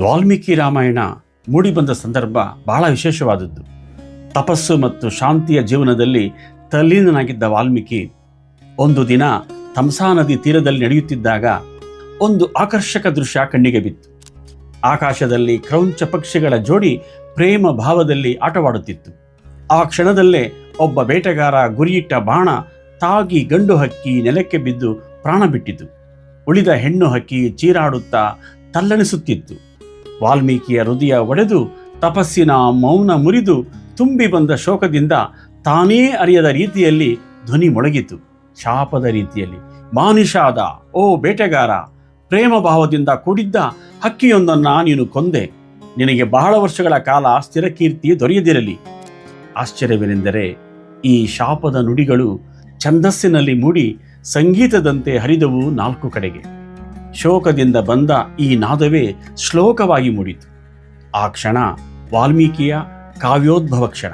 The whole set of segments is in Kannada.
ವಾಲ್ಮೀಕಿ ರಾಮಾಯಣ ಮೂಡಿಬಂದ ಸಂದರ್ಭ ಬಹಳ ವಿಶೇಷವಾದದ್ದು. ತಪಸ್ಸು ಮತ್ತು ಶಾಂತಿಯ ಜೀವನದಲ್ಲಿ ತಲ್ಲೀನನಾಗಿದ್ದ ವಾಲ್ಮೀಕಿ ಒಂದು ದಿನ ತಮಸಾ ನದಿ ತೀರದಲ್ಲಿ ನಡೆಯುತ್ತಿದ್ದಾಗ ಒಂದು ಆಕರ್ಷಕ ದೃಶ್ಯ ಕಣ್ಣಿಗೆ ಬಿತ್ತು. ಆಕಾಶದಲ್ಲಿ ಕ್ರೌಂಚ ಪಕ್ಷಿಗಳ ಜೋಡಿ ಪ್ರೇಮ ಭಾವದಲ್ಲಿ ಆಟವಾಡುತ್ತಿತ್ತು. ಆ ಕ್ಷಣದಲ್ಲೇ ಒಬ್ಬ ಬೇಟೆಗಾರ ಗುರಿಯಿಟ್ಟ ಬಾಣ ತಾಗಿ ಗಂಡು ಹಕ್ಕಿ ನೆಲಕ್ಕೆ ಬಿದ್ದು ಪ್ರಾಣ ಬಿಟ್ಟಿತು. ಉಳಿದ ಹೆಣ್ಣು ಹಕ್ಕಿ ಚೀರಾಡುತ್ತಾ ತಲ್ಲಣಿಸುತ್ತಿತ್ತು. ವಾಲ್ಮೀಕಿಯ ಹೃದಯ ಒಡೆದು ತಪಸ್ಸಿನ ಮೌನ ಮುರಿದು ತುಂಬಿ ಬಂದ ಶೋಕದಿಂದ ತಾನೇ ಅರಿಯದ ರೀತಿಯಲ್ಲಿ ಧ್ವನಿ ಮೊಳಗಿತು. ಶಾಪದ ರೀತಿಯಲ್ಲಿ. ಮಾನುಷಾದ, ಓ ಬೇಟೆಗಾರ, ಪ್ರೇಮ ಭಾವದಿಂದ ಕೂಡಿದ್ದ ಹಕ್ಕಿಯೊಂದನ್ನು ನೀನು ಕೊಂದೆ. ನಿನಗೆ ಬಹಳ ವರ್ಷಗಳ ಕಾಲ ಸ್ಥಿರ ಕೀರ್ತಿ ದೊರೆಯದಿರಲಿ. ಆಶ್ಚರ್ಯವೇನೆಂದರೆ, ಈ ಶಾಪದ ನುಡಿಗಳು ಛಂದಸ್ಸಿನಲ್ಲಿ ಮೂಡಿ ಸಂಗೀತದಂತೆ ಹರಿದವು ನಾಲ್ಕು ಕಡೆಗೆ. ಶೋಕದಿಂದ ಬಂದ ಈ ನಾದವೇ ಶ್ಲೋಕವಾಗಿ ಮೂಡಿತು. ಆ ಕ್ಷಣ ವಾಲ್ಮೀಕಿಯ ಕಾವ್ಯೋದ್ಭವ ಕ್ಷಣ.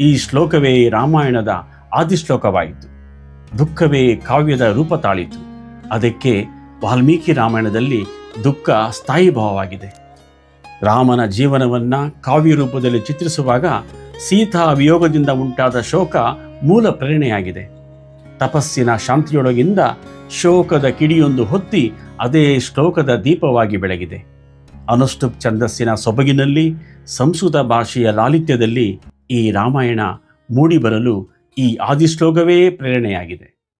ಈ ಶ್ಲೋಕವೇ ರಾಮಾಯಣದ ಆದಿಶ್ಲೋಕವಾಯಿತು. ದುಃಖವೇ ಕಾವ್ಯದ ರೂಪ ತಾಳಿತು. ಅದಕ್ಕೆ ವಾಲ್ಮೀಕಿ ರಾಮಾಯಣದಲ್ಲಿ ದುಃಖ ಸ್ಥಾಯಿ ಭಾವವಾಗಿದೆ ರಾಮನ ಜೀವನವನ್ನ ಕಾವ್ಯ ರೂಪದಲ್ಲಿ ಚಿತ್ರಿಸುವಾಗ ಸೀತಾ ವಿಯೋಗದಿಂದ ಉಂಟಾದ ಶೋಕ ಮೂಲ ಪ್ರೇರಣೆಯಾಗಿದೆ. ತಪಸ್ಸಿನ ಶಾಂತಿಯೊಳಗಿಂದ ಶೋಕದ ಕಿಡಿಯೊಂದು ಹೊತ್ತಿ ಅದೇ ಶ್ಲೋಕದ ದೀಪವಾಗಿ ಬೆಳಗಿದೆ. ಅನುಷ್ಠುಪ್ ಛಂದಸ್ಸಿನ ಸೊಬಗಿನಲ್ಲಿ, ಸಂಸ್ಕೃತ ಭಾಷೆಯ ಲಾಲಿತ್ಯದಲ್ಲಿ ಈ ರಾಮಾಯಣ ಮೂಡಿಬರಲು ಈ ಆದಿಶ್ಲೋಕವೇ ಪ್ರೇರಣೆಯಾಗಿದೆ.